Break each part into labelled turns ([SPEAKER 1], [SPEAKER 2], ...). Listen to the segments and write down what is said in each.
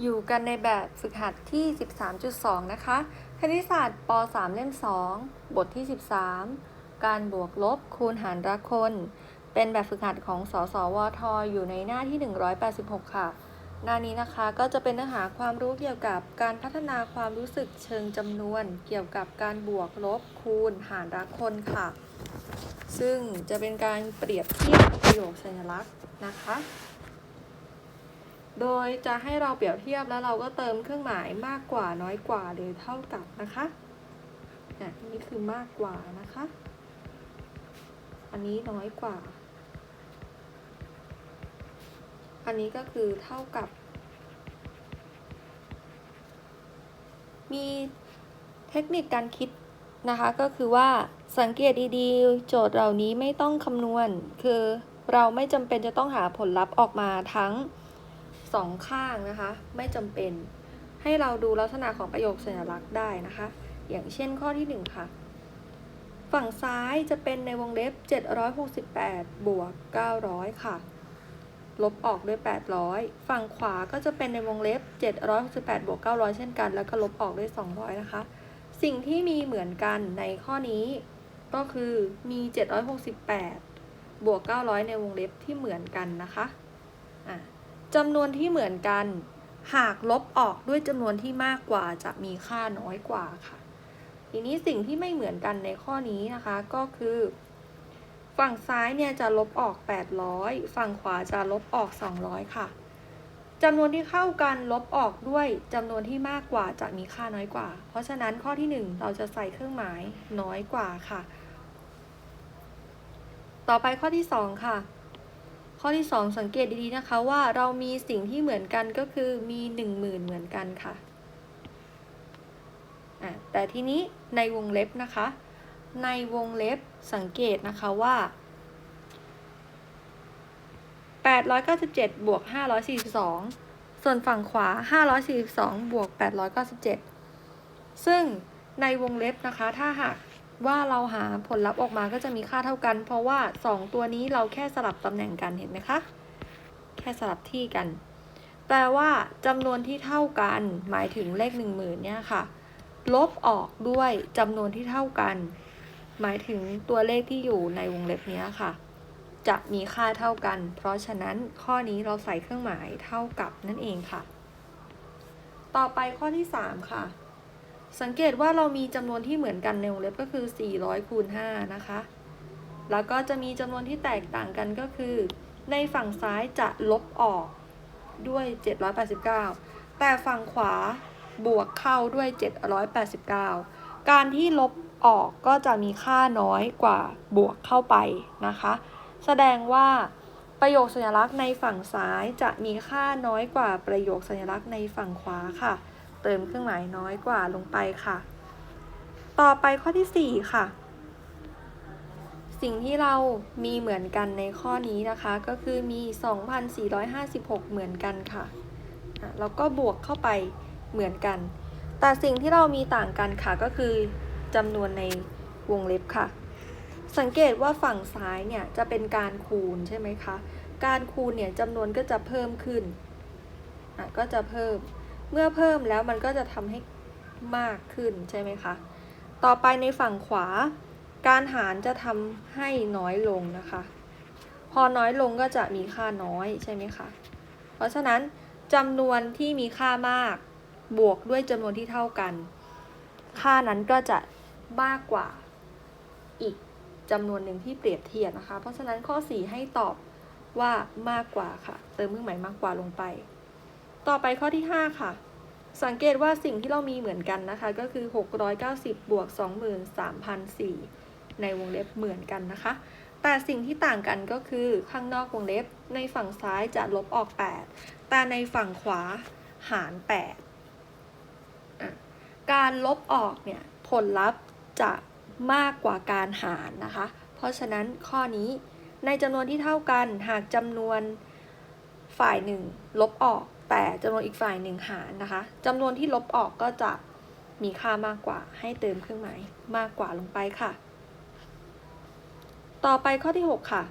[SPEAKER 1] อยู่กันในแบบฝึกหัดที่ 13.2 นะคะ คณิตศาสตร์ป .3 เล่ม 2 บทที่ 13 การบวกลบคูณหารรักคน เป็นแบบฝึกหัดของสสวทอยู่ในหน้าที่ 186 ค่ะ หน้านี้นะคะก็จะเป็นเนื้อหาความรู้เกี่ยวกับการพัฒนาความรู้สึกเชิงจำนวน เกี่ยวกับการบวกลบคูณหารรักคนค่ะ ซึ่งจะเป็นการเปรียบเทียบประโยคสัญลักษณ์นะคะ โดยจะให้เราเปรียบเทียบแล้วเราก็เติมเครื่องหมายมากกว่าน้อยกว่าหรือเท่ากับนะคะอะนี่คือมากกว่านะคะ อันนี้น้อยกว่า อันนี้ก็คือเท่ากับ มีเทคนิคการคิดนะคะก็คือว่าสังเกตดีๆ โจทย์เหล่านี้ไม่ต้องคำนวณ คือเราไม่จำเป็นจะต้องหาผลลัพธ์ออกมาทั้ง สองข้างนะคะ ไม่จำเป็น ให้เราดูลักษณะของประโยคสัญลักษณ์ได้นะคะ อย่างเช่นข้อที่ 1 ค่ะ ฝั่งซ้ายจะเป็นในวงเล็บ 768 บวก 900 ค่ะ ลบออกด้วย 800 ฝั่งขวาก็จะเป็นในวงเล็บ 768 บวก 900 เช่นกัน แล้วก็ลบออกด้วย 200 นะคะ สิ่งที่มีเหมือนกันในข้อนี้ ก็คือมี 768 บวก 900 ในวงเล็บที่เหมือนกันนะคะอะ จำนวนที่เหมือนกัน หากลบออกด้วยจำนวนที่มากกว่าจะมีค่าน้อยกว่าค่ะ ทีนี้สิ่งที่ไม่เหมือนกันในข้อนี้นะคะก็คือ ฝั่งซ้ายเนี่ยจะลบออก 800 ฝั่งขวาจะลบออก 200 ค่ะจำนวนที่เข้ากันลบออกด้วยจำนวนที่มากกว่าจะมีค่าน้อยกว่า เพราะฉะนั้นข้อที่ 1 เราจะใส่เครื่องหมายน้อยกว่าค่ะ ต่อไปข้อที่ 2 ค่ะ ข้อที่ 2 สังเกตดีๆนะคะว่าเรามีสิ่งที่เหมือนกันก็คือมี 10,000 เหมือนกันค่ะะแต่ทีนี้ในวงเล็บนะคะ ในวงเล็บสังเกตนะคะว่า 897 บวก 542 ส่วนฝั่งขวา 542 บวก 897 ซึ่งในวงเล็บนะคะ ถ้าหาก ว่าเราหาผลลัพธ์ออกมาก็จะมีค่าเท่ากัน เพราะว่า 2 ตัวนี้เราแค่สลับตำแหน่งกันเห็นไหมคะ แค่สลับที่กัน แปลว่าจำนวนที่เท่ากัน หมายถึงเลข 10,000เนี่ยค่ะ ลบออกด้วยจำนวนที่เท่ากัน หมายถึงตัวเลขที่อยู่ในวงเล็บนี้ค่ะ จะมีค่าเท่ากัน เพราะฉะนั้นข้อนี้เราใส่เครื่องหมายเท่ากับนั่นเองค่ะ ต่อไปข้อที่ 3 ค่ะ สังเกตว่าเรามีจำนวนที่เหมือนกันในวงเล็บก็คือ 400คูณ5นะคะ แล้วก็จะมีจำนวนที่แตกต่างกันก็คือ ในฝั่งซ้ายจะลบออกด้วย 789 แต่ฝั่งขวาบวกเข้าด้วย 789 การที่ลบออกก็จะมีค่าน้อยกว่าบวกเข้าไปนะคะ แสดงว่าประโยคสัญลักษณ์ในฝั่งซ้ายจะมีค่าน้อยกว่าประโยคสัญลักษณ์ในฝั่งขวาค่ะ เติมเครื่องหมายน้อยกว่าลงไปค่ะ ต่อไปข้อที่ 4 ค่ะ สิ่งที่เรามีเหมือนกันในข้อนี้นะคะ ก็คือมี 2,456 เหมือนกันค่ะ แล้วก็บวกเข้าไปเหมือนกัน แต่สิ่งที่เรามีต่างกันค่ะก็คือจำนวนในวงเล็บค่ะ สังเกตว่าฝั่งซ้ายเนี่ยจะเป็นการคูณใช่ไหมคะ การคูณเนี่ยจำนวนก็จะเพิ่มขึ้น ก็จะเพิ่ม เมื่อเพิ่มแล้วมันก็จะทำให้มากขึ้นใช่ไหมคะ ต่อไปในฝั่งขวา การหารจะทำให้น้อยลงนะคะ พอน้อยลงก็จะมีค่าน้อยใช่ไหมคะ เพราะฉะนั้นจำนวนที่มีค่ามากบวกด้วยจำนวนที่เท่ากัน ค่านั้นก็จะมากกว่าอีกจำนวนหนึ่งที่เปรียบเทียบนะคะ เพราะฉะนั้นข้อ 4 ให้ตอบว่ามากกว่าค่ะ เติมเครื่องหมายมากกว่าลงไป ต่อไปข้อที่ 5 ค่ะ สังเกตว่าสิ่งที่เรามีเหมือนกันนะคะ ก็คือ 690 บวก 23,004 ในวงเล็บเหมือนกันนะคะ แต่สิ่งที่ต่างกันก็คือข้างนอกวงเล็บ ในฝั่งซ้ายจะลบออก 8 แต่ในฝั่งขวาหาร 8 การลบออกเนี่ยผลลัพธ์จะมากกว่าการหารนะคะ เพราะฉะนั้นข้อนี้ในจำนวนที่เท่ากันหากจำนวนฝ่ายหนึ่งลบออก แต่จำนวนอีกฝ่ายหนึ่งหารนะคะจำนวนที่ลบออกก็จะมีค่ามากกว่าให้เติมเครื่องหมายมากกว่าลงไปค่ะ ต่อไปข้อที่ 6 ค่ะ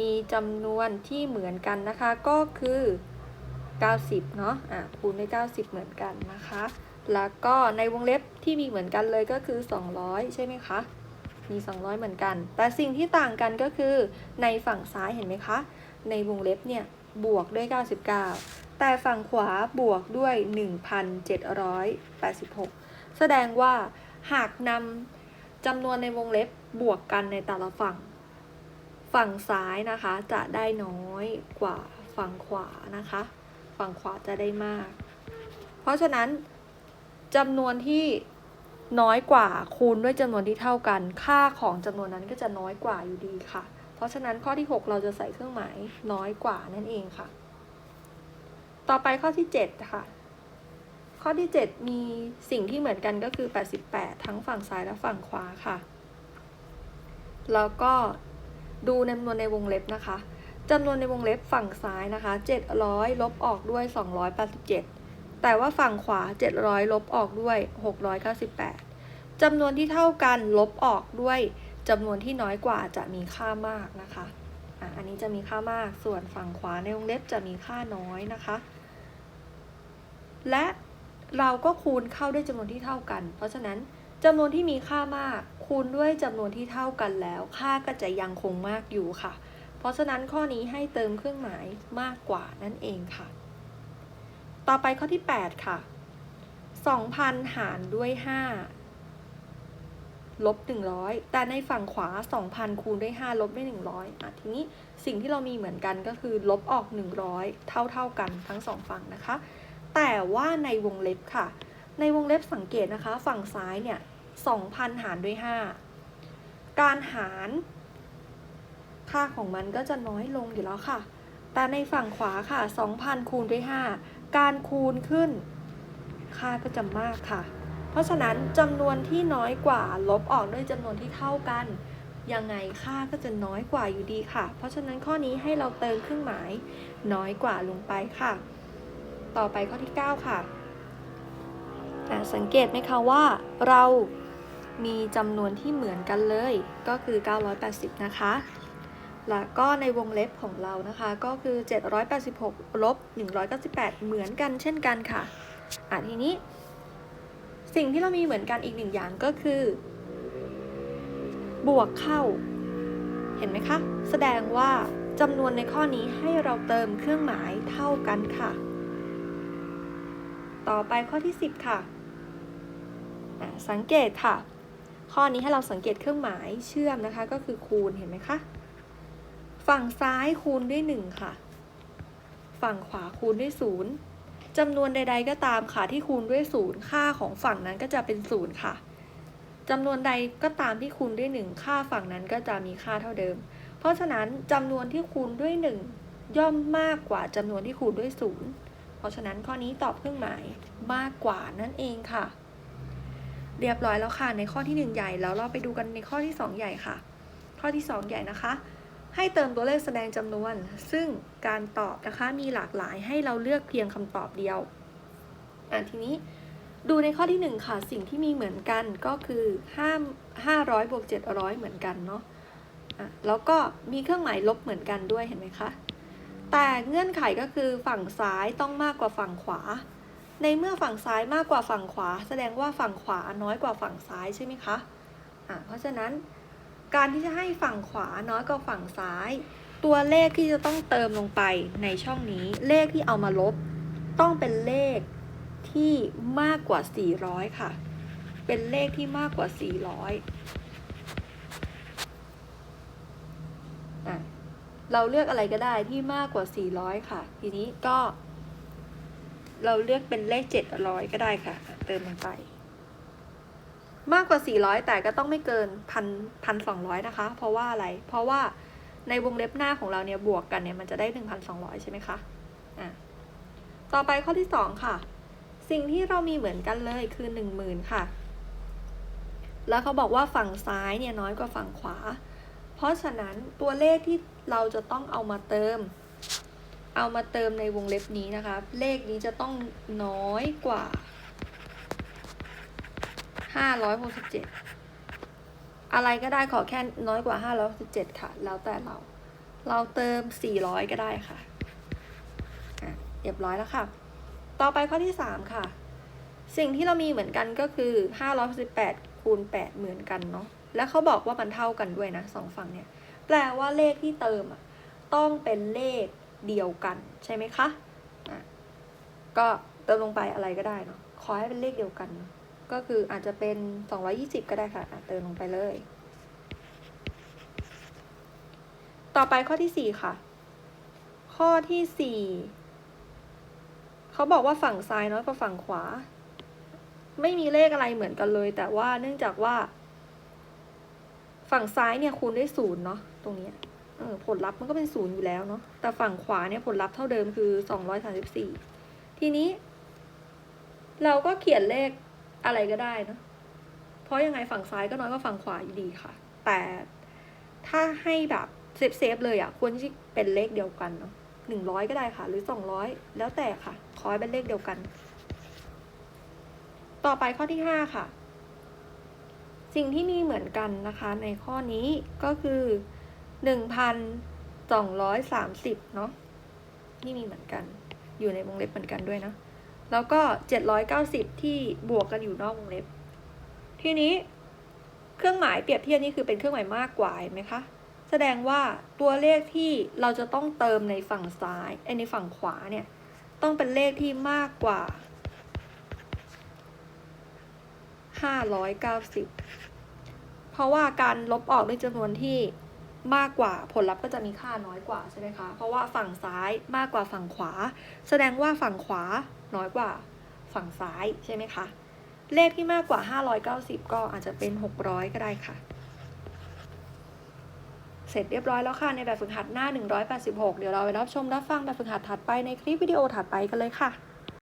[SPEAKER 1] มีจำนวนที่เหมือนกันนะคะก็คือ 90 เนาะอะคูณด้วย90 เหมือนกันนะคะ แล้วก็ในวงเล็บที่มีเหมือนกันเลยก็คือ 200 ใช่ไหมคะ มี 200 เหมือนกัน แต่สิ่งที่ต่างกันก็คือในฝั่งซ้ายเห็นไหมคะ ในวงเล็บเนี่ย บวกด้วย 99 แต่ฝั่งขวาบวกด้วย 1,786 แสดงว่าหากนำจำนวนในวงเล็บบวกกันในแต่ละฝั่ง ฝั่งซ้ายนะคะจะได้น้อยกว่าฝั่งขวานะคะ ฝั่งขวาจะได้มาก เพราะฉะนั้นจำนวนที่น้อยกว่าคูณด้วยจำนวนที่เท่ากัน ค่าของจำนวนนั้นก็จะน้อยกว่าอยู่ดีค่ะ เพราะฉะนั้นข้อที่ 6 เราจะใส่เครื่องหมายน้อยกว่านั่นเองค่ะ ต่อไปข้อที่ 7 ค่ะ ข้อที่ 7 มีสิ่งที่เหมือนกันก็คือ 88 ทั้งฝั่งซ้ายและฝั่งขวาค่ะ แล้วก็ดูจำนวนในวงเล็บนะคะจำนวนในวงเล็บฝั่งซ้ายนะคะ 700 ลบออกด้วย 287 แต่ว่าฝั่งขวา 700 ลบออกด้วย 698จำนวนที่เท่ากันลบออกด้วย จำนวนที่น้อยกว่าจะมีค่ามากนะคะอะอันนี้จะมีค่ามาก ส่วนฝั่งขวาในวงเล็บจะมีค่าน้อยนะคะ และเราก็คูณเข้าด้วยจำนวนที่เท่ากัน เพราะฉะนั้นจำนวนที่มีค่ามาก คูณด้วยจำนวนที่เท่ากันแล้ว ค่าก็จะยังคงมากอยู่ค่ะ เพราะฉะนั้นข้อนี้ให้เติมเครื่องหมายมากกว่านั่นเองค่ะ ต่อไปข้อที่ 8 ค่ะ2,000 หารด้วย 5 ลบ 100 แต่ในฝั่งขวา 2,000 คูณด้วย 5 ลบด้วย 100อะทีนี้สิ่งที่เรามีเหมือนกันก็คือ ลบออก 100 เท่าเท่ากันทั้งสองฝั่งนะคะ แต่ว่าในวงเล็บค่ะ ในวงเล็บสังเกตนะคะ ฝั่งซ้ายเนี่ย 2,000 หารด้วย 5 การหารค่าของมันก็จะน้อยลงอยู่แล้วค่ะ แต่ในฝั่งขวาค่ะ 2,000 คูณด้วย 5 การคูณขึ้น ค่าก็จะมากค่ะ ราะฉะนั้นจำนวนที่น้อยกว่าลบออกด้วยจำนวนที่เท่ากัน ยังไงค่าก็จะน้อยกว่าอยู่ดีค่ะ เพราะฉะนั้นข้อนี้ให้เราเติมเครื่องหมาย น้อยกว่าลงไปค่ะ ต่อไปข้อที่ 9 ค่ะอะสังเกตไหมคะว่าเรามีจำนวนที่เหมือนกันเลย ก็คือ 980 นะคะ แล้วก็ในวงเล็บของเรานะคะ ก็คือ 786ลบ198 เหมือนกันเช่นกันค่ะ อะทีนี้ สิ่งที่เรามีเหมือนกันอีกหนึ่งอย่างก็คือ บวกเข้า เห็นไหมคะ แสดงว่าจำนวนในข้อนี้ให้เราเติมเครื่องหมายเท่ากันค่ะ ต่อไปข้อที่ 10 ค่ะ สังเกตค่ะ ข้อนี้ให้เราสังเกตเครื่องหมายเชื่อมนะคะ ก็คือคูณเห็นไหมคะ ฝั่งซ้ายคูณด้วย 1 ค่ะ ฝั่งขวาคูณด้วย 0 จำนวนใด ๆ ก็ตามค่ะที่คูณด้วย0ค่าของฝั่งนั้นก็จะเป็น0ค่ะจำนวนใดก็ตามที่คูณด้วย 1 ค่าฝั่งนั้นก็จะมีค่าเท่าเดิม เพราะฉะนั้นจำนวนที่คูณด้วย 1 ย่อมมากกว่าจำนวนที่คูณด้วย 0 เพราะฉะนั้นข้อนี้ตอบเครื่องหมายมากกว่านั่นเองค่ะ เรียบร้อยแล้วค่ะในข้อที่ 1 ใหญ่แล้วเราไปดูกันในข้อที่ 2 ใหญ่ค่ะ ข้อที่ 2 ใหญ่นะคะ ให้เติมตัวเลขแสดงจำนวน ซึ่งการตอบนะคะมีหลากหลายให้เราเลือกเพียงคำตอบเดียวอะทีนี้ดูในข้อที่ 1 ค่ะ สิ่งที่มีเหมือนกันก็คือ5 500บวก700 เหมือนกันเนาะอะแล้วก็มีเครื่องหมายลบเหมือนกันด้วยเห็นไหมคะแต่เงื่อนไขก็คือฝั่งซ้ายต้องมากกว่าฝั่งขวา ในเมื่อฝั่งซ้ายมากกว่าฝั่งขวา แสดงว่าฝั่งขวาน้อยกว่าฝั่งซ้ายใช่ไหมคะอะเพราะฉะนั้น การที่จะให้ฝั่งขวาน้อยกว่าฝั่งซ้าย ตัวเลขที่จะต้องเติมลงไปในช่องนี้ เลขที่เอามาลบ ต้องเป็นเลขที่มากกว่า 400 ค่ะ เป็นเลขที่มากกว่า 400อะเราเลือกอะไรก็ได้ที่มากกว่า 400 ค่ะ ทีนี้ก็ เราเลือกเป็นเลข 700 ก็ได้ค่ะ เติมลงไป มากกว่า 400 แต่ก็ต้องไม่เกินพันพันสองนะคะ เพราะว่าอะไร เพราะว่าในวงเล็บหน้าของเราเนี่ยบวกกันเนี่ยมันจะได้ 1,200 ใช่ไหมคะ อะ ต่อไปข้อที่ 2 ค่ะ สิ่งที่เรามีเหมือนกันเลยคือ 10,000 ค่ะ แล้วเขาบอกว่าฝั่งซ้ายเนี่ยน้อยกว่าฝั่งขวา เพราะฉะนั้นตัวเลขที่เราจะต้องเอามาเติม เอามาเติมในวงเล็บนี้นะคะ เลขนี้จะต้องน้อยกว่า 567อะไรก็ได้ขอแค่น้อยกว่า567ค่ะ แล้วแต่เรา เราเติม400ก็ได้ค่ะอะเรียบร้อยแล้วค่ะ ต่อไปข้อที่สามค่ะ สิ่งที่เรามีเหมือนกันก็คือ518คูณ8เหมือนกันเนาะและเขาบอกว่ามันเท่ากันด้วยนะสองฝั่งเนี่ย แปลว่าเลขที่เติมอะต้องเป็นเลขเดียวกันใช่ไหมคะ อะ ก็เติมลงไปอะไรก็ได้เนาะ ขอให้เป็นเลขเดียวกันเนอะ ก็คืออาจจะเป็น 220 ก็ได้ค่ะะเติมลงไปเลย ต่อไปข้อที่ 4 ค่ะ ข้อที่ 4 เขาบอกว่าฝั่งซ้ายน้อยกว่าฝั่งขวา ไม่มีเลขอะไรเหมือนกันเลย แต่ว่าเนื่องจากว่า ฝั่งซ้ายเนี่ยคูณด้วยศูนย์เนาะตรงนี้เออผลลัพธ์มันก็เป็นศูนย์อยู่แล้วเนาะแต่ฝั่งขวาเนี่ยผลลัพธ์เท่าเดิมคือสองร้อยสามสิบสี่ทีนี้ เราก็เขียนเลข อะไรก็ได้นะ เพราะยังไงฝั่งซ้ายก็น้อยกว่าฝั่งขวาอยู่ดีค่ะ แต่ถ้าให้แบบเซฟเซฟๆเลยอะ่ะควรที่เป็นเลขเดียวกันเนาะหนึ่งร้อยก็ได้ค่ะ หรือสองร้อยแล้วแต่ค่ะ ขอให้เป็นเลขเดียวกัน ต่อไปข้อที่ห้าค่ะ สิ่งที่มีเหมือนกันนะคะ ในข้อนี้ก็คือหนึ่งพันสองร้อยสามสิบเนาะที่มีเหมือนกัน อยู่ในวงเล็บเหมือนกันด้วยนะ แล้วก็เจ็ดร้อยเก้าสิบที่บวกกันอยู่นอกวงเล็บ ทีนี้เครื่องหมายเปรียบเทียบนี่คือเป็นเครื่องหมายมากกว่าเห็นไหมคะ แสดงว่าตัวเลขที่เราจะต้องเติมในฝั่งซ้ายไอยในฝั่งขวาเนี่ย ต้องเป็นเลขที่มากกว่า 590 เพราะว่าการลบออกด้วยจำนวนที่มากกว่าผลลัพธ์ก็จะมีค่าน้อยกว่าใช่ไหมคะ เพราะว่าฝั่งซ้ายมากกว่าฝั่งขวา แสดงว่าฝั่งขวา น้อยกว่าฝั่งซ้ายใช่ไหมคะ เลขที่มากกว่า 590 ก็อาจจะเป็น 600 ก็ได้ค่ะ เสร็จเรียบร้อยแล้วค่ะ ในแบบฝึกหัดหน้า 186 เดี๋ยวเราไปรับชมรับฟังแบบฝึกหัดถัดไปในคลิปวิดีโอถัดไปกันเลยค่ะ